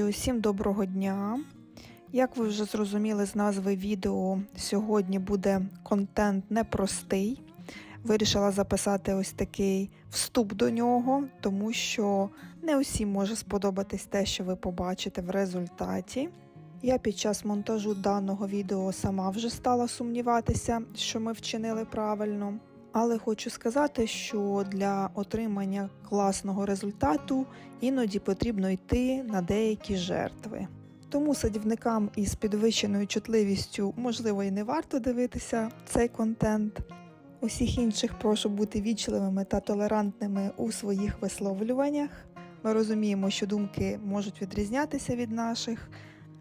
Друзі, усім доброго дня! Як ви вже зрозуміли з назви відео, сьогодні буде контент непростий. Вирішила записати ось такий вступ до нього, тому що не усім може сподобатись те, що ви побачите в результаті. Я під час монтажу даного відео сама вже стала сумніватися, що ми вчинили правильно. Але хочу сказати, що для отримання класного результату іноді потрібно йти на деякі жертви. Тому садівникам із підвищеною чутливістю, можливо, і не варто дивитися цей контент. Усіх інших прошу бути вічливими та толерантними у своїх висловлюваннях. Ми розуміємо, що думки можуть відрізнятися від наших,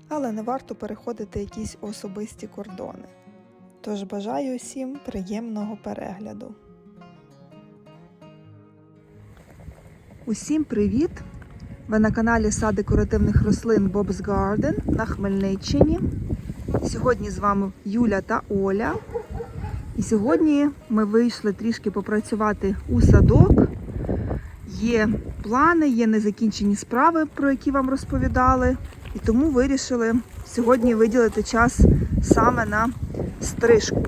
але не варто переходити якісь особисті кордони. Тож бажаю усім приємного перегляду. Усім привіт! Ви на каналі Сад декоративних рослин Bob's Garden на Хмельниччині. Сьогодні з вами Юля та Оля. І сьогодні ми вийшли трішки попрацювати у садок. Є плани, є незакінчені справи, про які вам розповідали. І тому вирішили сьогодні виділити час саме на стрижку.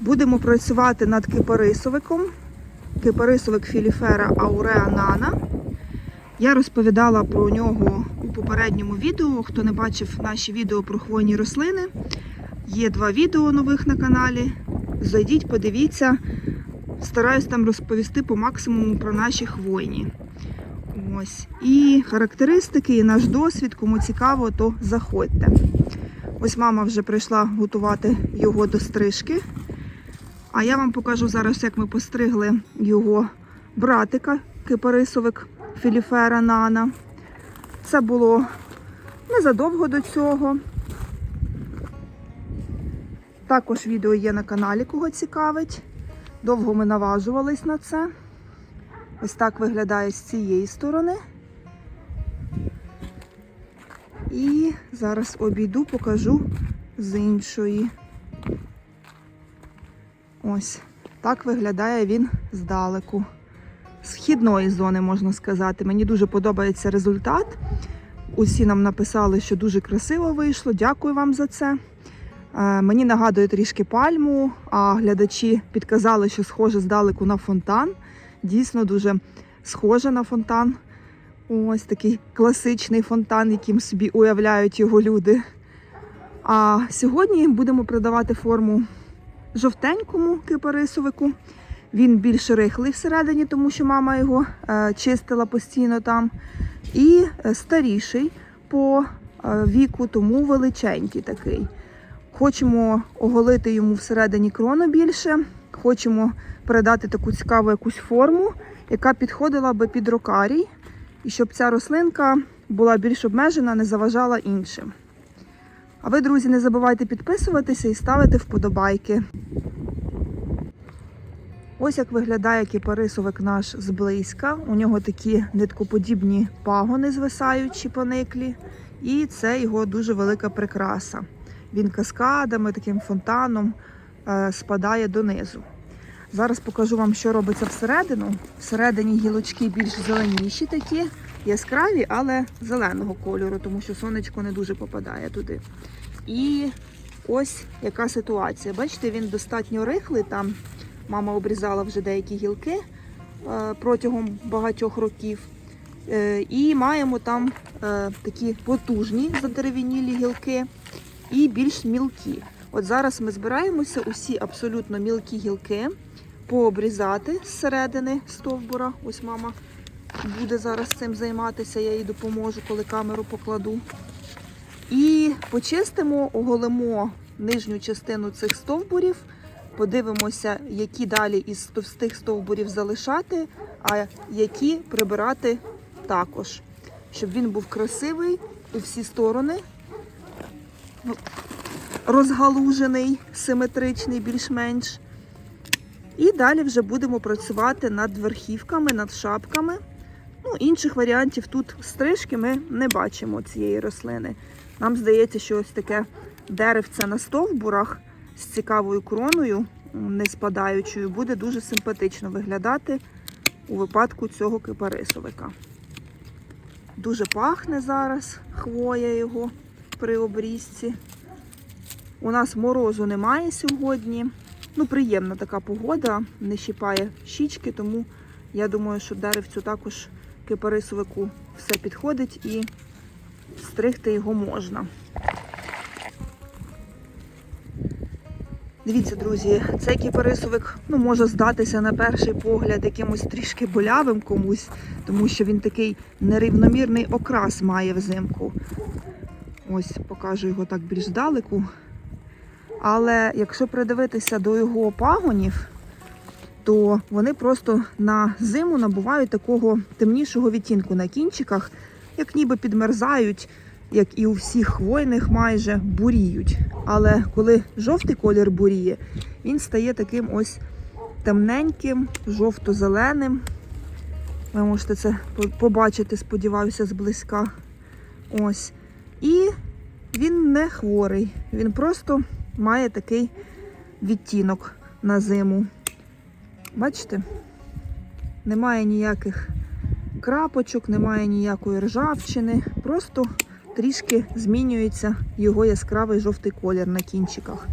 Будемо працювати над кипарисовиком. Кипарисовик Філіфера Ауреа Нана. Я розповідала про нього у попередньому відео. Хто не бачив наші відео про хвойні рослини, є два відео нових на каналі. Зайдіть, подивіться. Стараюсь там розповісти по максимуму про наші хвойні. Ось. І характеристики, і наш досвід, кому цікаво, то заходьте. Ось мама вже прийшла готувати його до стрижки. А я вам покажу зараз, як ми постригли його братика, кипарисовик Філіфера Нана. Це було незадовго до цього. Також відео є на каналі, кого цікавить. Довго ми наважувались на це. Ось так виглядає з цієї сторони. Зараз обійду, покажу з іншої. Ось так виглядає він здалеку. Східної зони, можна сказати. Мені дуже подобається результат. Усі нам написали, що дуже красиво вийшло. Дякую вам за це. Е, Мені нагадує трішки пальму, а глядачі підказали, що схоже здалеку на фонтан. Дійсно дуже схоже на фонтан. Ось такий класичний фонтан, яким собі уявляють його люди. А сьогодні будемо придавати форму жовтенькому кипарисовику. Він більш рихлий всередині, тому що мама його е, чистила постійно там. І е, старіший по е, віку, тому величенький такий. Хочемо оголити йому всередині крону більше, хочемо передати таку цікаву якусь форму, яка підходила би під рокарій, і щоб ця рослинка була більш обмежена, не заважала іншим. А ви, друзі, не забувайте підписуватися і ставити вподобайки. Ось як виглядає кипарисовик наш зблизька. У нього такі ниткоподібні пагони звисаючі пониклі. І це його дуже велика прикраса. Він каскадами, таким фонтаном е, спадає донизу. Зараз покажу вам, що робиться всередину. Всередині гілочки більш зеленіші такі, яскраві, але зеленого кольору, тому що сонечко не дуже попадає туди. І ось яка ситуація. Бачите, він достатньо рихлий. Там мама обрізала вже деякі гілки е, протягом багатьох років. Е, і маємо там е, такі потужні задерев'янілі гілки і більш мілкі. От зараз ми збираємося усі абсолютно мілкі гілки пообрізати зсередини стовбура. Ось мама буде зараз цим займатися, я їй допоможу, коли камеру покладу. І почистимо, оголимо нижню частину цих стовбурів, подивимося, які далі із товстих стовбурів залишати, а які прибирати також, щоб він був красивий у всі сторони, розгалужений, симетричний, більш-менш. І далі вже будемо працювати над верхівками, над шапками. Ну, Інших варіантів тут стрижки ми не бачимо цієї рослини. Нам здається, що ось таке деревце на стовбурах з цікавою кроною, не спадаючою, буде дуже симпатично виглядати у випадку цього кипарисовика. Дуже пахне зараз хвоя його при обрізці. У нас морозу немає сьогодні. Ну, приємна така погода, не щипає щічки, тому я думаю, що деревцю також кипарисовику все підходить і стригти його можна. Дивіться, друзі, цей кіпарисовик ну, може здатися на перший погляд якимось трішки болявим комусь, тому що він такий нерівномірний окрас має взимку. Ось покажу його так більш здалеку. Але якщо придивитися до його пагонів, то вони просто на зиму набувають такого темнішого відтінку на кінчиках, як ніби підмерзають, як і у всіх хвойних майже буріють. Але коли жовтий колір буріє, він стає таким ось темненьким, жовто-зеленим. Ви можете це побачити, сподіваюся, зблизька. Ось. І він не хворий, він просто має такий відтінок на зиму. Бачите? Немає ніяких крапочок, немає ніякої ржавчини, просто трішки змінюється його яскравий жовтий колір на кінчиках.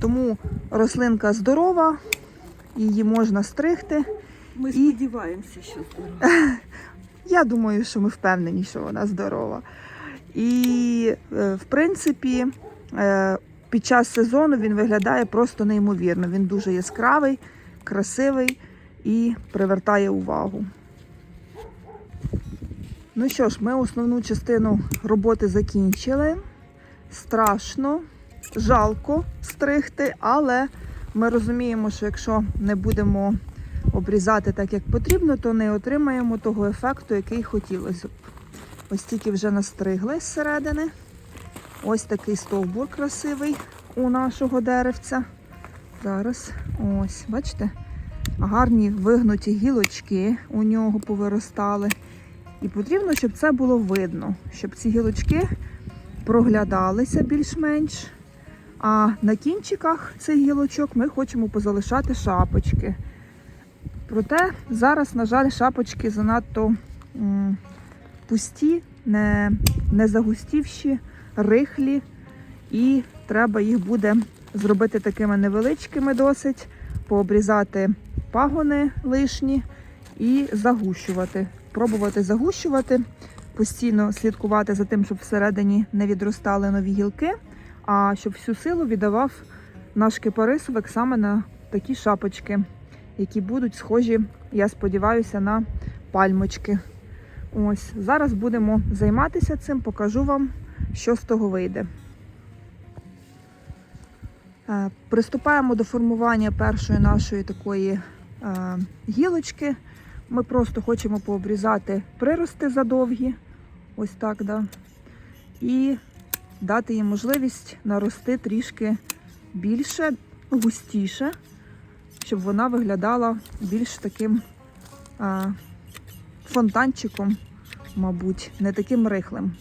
Тому рослинка здорова, її можна стригти. Ми І- сподіваємося, що здорово. Я думаю, що ми впевнені, що вона здорова. І, е, в принципі, е, під час сезону він виглядає просто неймовірно. Він дуже яскравий, красивий і привертає увагу. Ну що ж, ми основну частину роботи закінчили. Страшно, жалко стригти, але ми розуміємо, що якщо не будемо обрізати так, як потрібно, то не отримаємо того ефекту, який хотілося б. Ось тільки вже настригли зсередини. Ось такий стовбур красивий у нашого деревця. Зараз ось, бачите? Гарні вигнуті гілочки у нього повиростали. І потрібно, щоб це було видно, щоб ці гілочки проглядалися більш-менш. А на кінчиках цих гілочок ми хочемо позалишати шапочки. Проте зараз, на жаль, шапочки занадто м, пусті, не, не загустівші, рихлі, і треба їх буде зробити такими невеличкими досить, пообрізати пагони лишні і загущувати. Пробувати загущувати, постійно слідкувати за тим, щоб всередині не відростали нові гілки, а щоб всю силу віддавав наш кипарисовик саме на такі шапочки які будуть схожі, я сподіваюся, на пальмочки. Ось зараз будемо займатися цим, покажу вам, що з того вийде. Е, Приступаємо до формування першої нашої такої е, гілочки. Ми просто хочемо пообрізати прирости задовгі, ось так, да, і дати їм можливість нарости трішки більше, густіше щоб вона виглядала більш таким фонтанчиком, мабуть, не таким рихлим.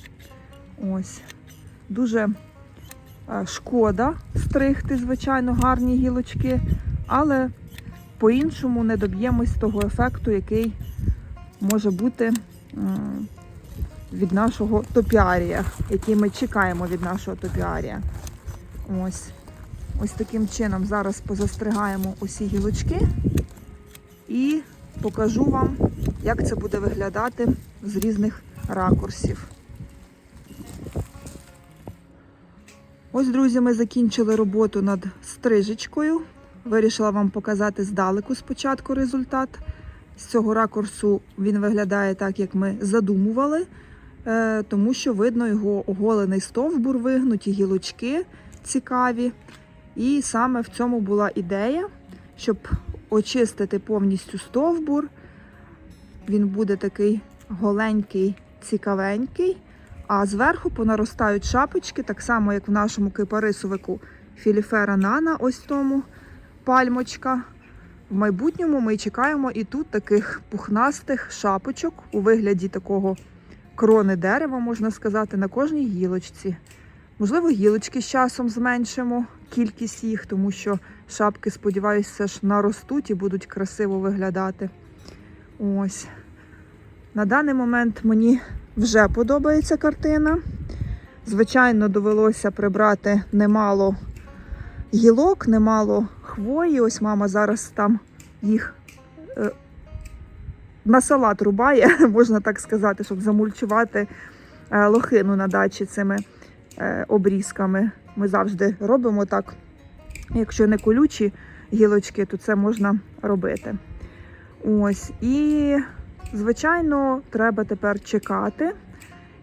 Ось. Дуже шкода стригти, звичайно, гарні гілочки, але по-іншому не доб'ємось того ефекту, який може бути від нашого топіарія, який ми чекаємо від нашого топіарія. Ось. Ось таким чином зараз позастригаємо усі гілочки і покажу вам, як це буде виглядати з різних ракурсів. Ось, друзі, ми закінчили роботу над стрижечкою. Вирішила вам показати здалеку спочатку результат. З цього ракурсу він виглядає так, як ми задумували, е, тому що видно його оголений стовбур, вигнуті гілочки цікаві. І саме в цьому була ідея, щоб очистити повністю стовбур. Він буде такий голенький, цікавенький. А зверху понаростають шапочки, так само, як в нашому кипарисовику Філіфера Нана, ось тому пальмочка. В майбутньому ми чекаємо і тут таких пухнастих шапочок у вигляді такого крони дерева, можна сказати, на кожній гілочці. Можливо, гілочки з часом зменшимо кількість їх, тому що шапки, сподіваюся, ж наростуть і будуть красиво виглядати. Ось. На даний момент мені вже подобається картина. Звичайно, довелося прибрати немало гілок, немало хвої. Ось мама зараз там їх е, на салат рубає, можна так сказати, щоб замульчувати е, лохину на дачі цими е, обрізками. Ми завжди робимо так. Якщо не колючі гілочки, то це можна робити. Ось. І, звичайно, треба тепер чекати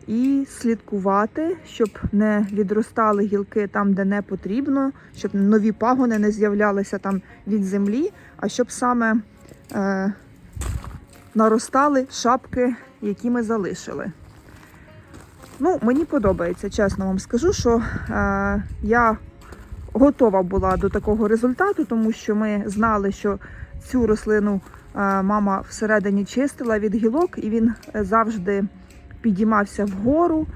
і слідкувати, щоб не відростали гілки там, де не потрібно, щоб нові пагони не з'являлися там від землі, а щоб саме е, наростали шапки, які ми залишили. Ну, мені подобається, чесно вам скажу, що е, я готова була до такого результату, тому що ми знали, що цю рослину мама всередині чистила від гілок, і він е, завжди підіймався вгору,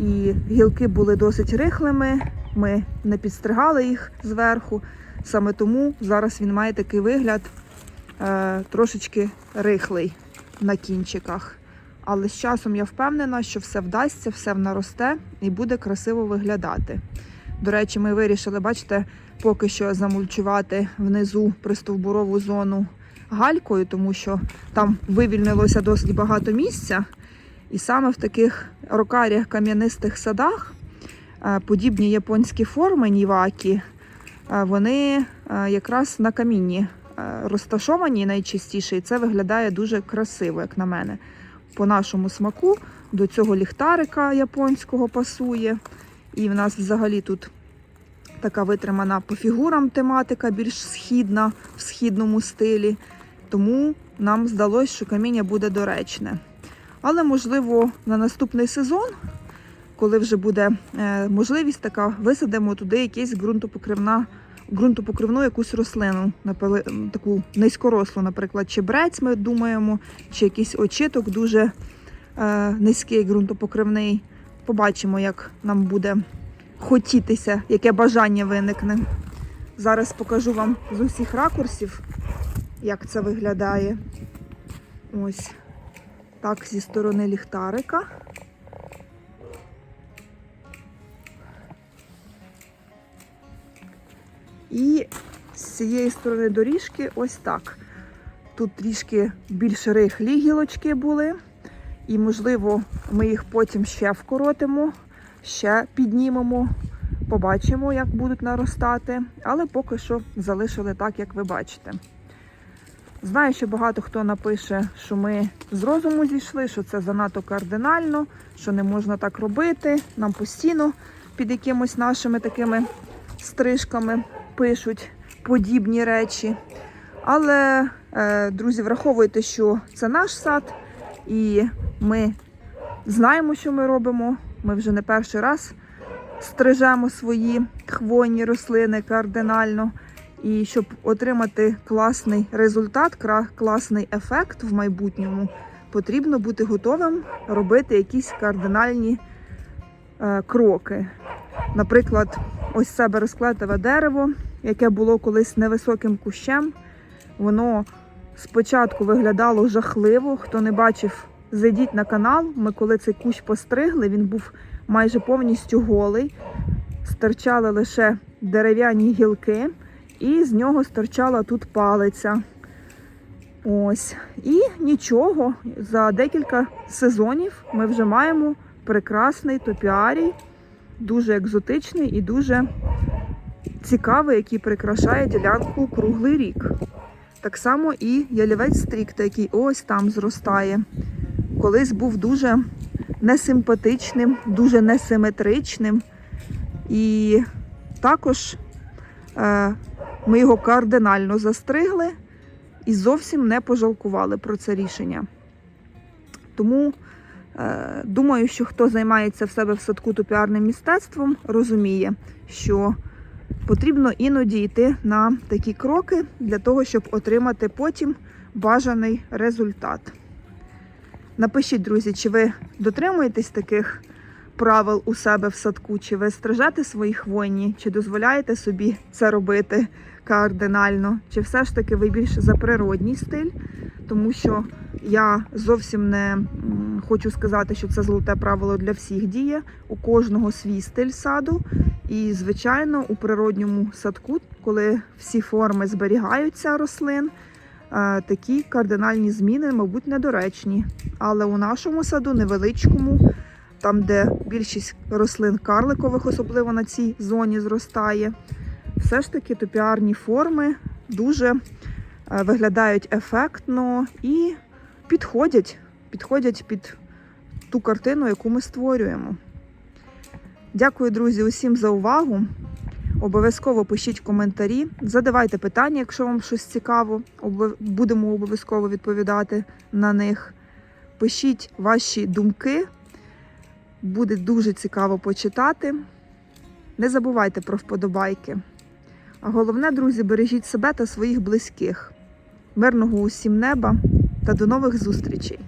і гілки були досить рихлими. Ми не підстригали їх зверху. Саме тому зараз він має такий вигляд е, трошечки рихлий на кінчиках. Але з часом я впевнена, що все вдасться, все наросте і буде красиво виглядати. До речі, ми вирішили, бачите, поки що замульчувати внизу пристовбурову зону галькою, тому що там вивільнилося досить багато місця. І саме в таких рокаріях кам'янистих садах е, подібні японські форми нівакі, е, вони е, якраз на камінні розташовані найчастіше, і це виглядає дуже красиво, як на мене. По нашому смаку до цього ліхтарика японського пасує. І в нас взагалі тут така витримана по фігурам тематика, більш східна в східному стилі. Тому нам здалося, що каміння буде доречне. Але, можливо, на наступний сезон, коли вже буде е, можливість така, висадимо туди якийсь ґрунтопокривна, ґрунтопокривну якусь рослину, таку низькорослу, наприклад, чебрець, ми думаємо, чи якийсь очиток дуже е, низький ґрунтопокривний. Побачимо, як нам буде хотітися, яке бажання виникне. Зараз покажу вам з усіх ракурсів, як це виглядає. Ось так зі сторони ліхтарика. І з цієї сторони доріжки ось так. Тут трішки більш рихлі гілочки були. І, можливо, ми їх потім ще вкоротимо, ще піднімемо, побачимо, як будуть наростати. Але поки що залишили так, як ви бачите. Знаю, що багато хто напише, що ми з розуму зійшли, що це занадто кардинально, що не можна так робити. Нам постійно під якимось нашими такими стрижками пишуть подібні речі. Але, е, друзі, враховуйте, що це наш сад, і ми знаємо, що ми робимо. Ми вже не перший раз стрижемо свої хвойні рослини кардинально. І щоб отримати класний результат, класний ефект в майбутньому, потрібно бути готовим робити якісь кардинальні е, кроки. Наприклад, ось це бересклетове дерево, яке було колись невисоким кущем. Воно спочатку виглядало жахливо. Хто не бачив, зайдіть на канал. Ми коли цей кущ постригли, він був майже повністю голий. Стирчали лише дерев'яні гілки, і з нього стирчала тут палиця. Ось. І нічого, за декілька сезонів ми вже маємо прекрасний топіарій, дуже екзотичний і дуже цікавий, який прикрашає ділянку круглий рік. Так само і ялівець стрікта, який ось там зростає. Колись був дуже несимпатичним, дуже несиметричним. І також е, ми його кардинально застригли і зовсім не пожалкували про це рішення. Тому е, думаю, що хто займається в себе в садку топіарним мистецтвом, розуміє, що потрібно іноді йти на такі кроки для того, щоб отримати потім бажаний результат. Напишіть, друзі, чи ви дотримуєтесь таких правил у себе в садку, чи ви стрижете свої хвойні, чи дозволяєте собі це робити кардинально, чи все ж таки ви більше за природній стиль, тому що я зовсім не хочу сказати, що це золоте правило для всіх діє. У кожного свій стиль саду. І, звичайно, у природньому садку, коли всі форми зберігаються рослин, е, такі кардинальні зміни, мабуть, недоречні. Але у нашому саду невеличкому, там, де більшість рослин карликових, особливо на цій зоні, зростає, все ж таки топіарні форми дуже е, виглядають ефектно і підходять, підходять під ту картину, яку ми створюємо. Дякую, друзі, усім за увагу. Обов'язково пишіть коментарі, задавайте питання, якщо вам щось цікаво. Будемо обов'язково відповідати на них. Пишіть ваші думки. Буде дуже цікаво почитати. Не забувайте про вподобайки. А головне, друзі, бережіть себе та своїх близьких. Мирного усім неба та до нових зустрічей!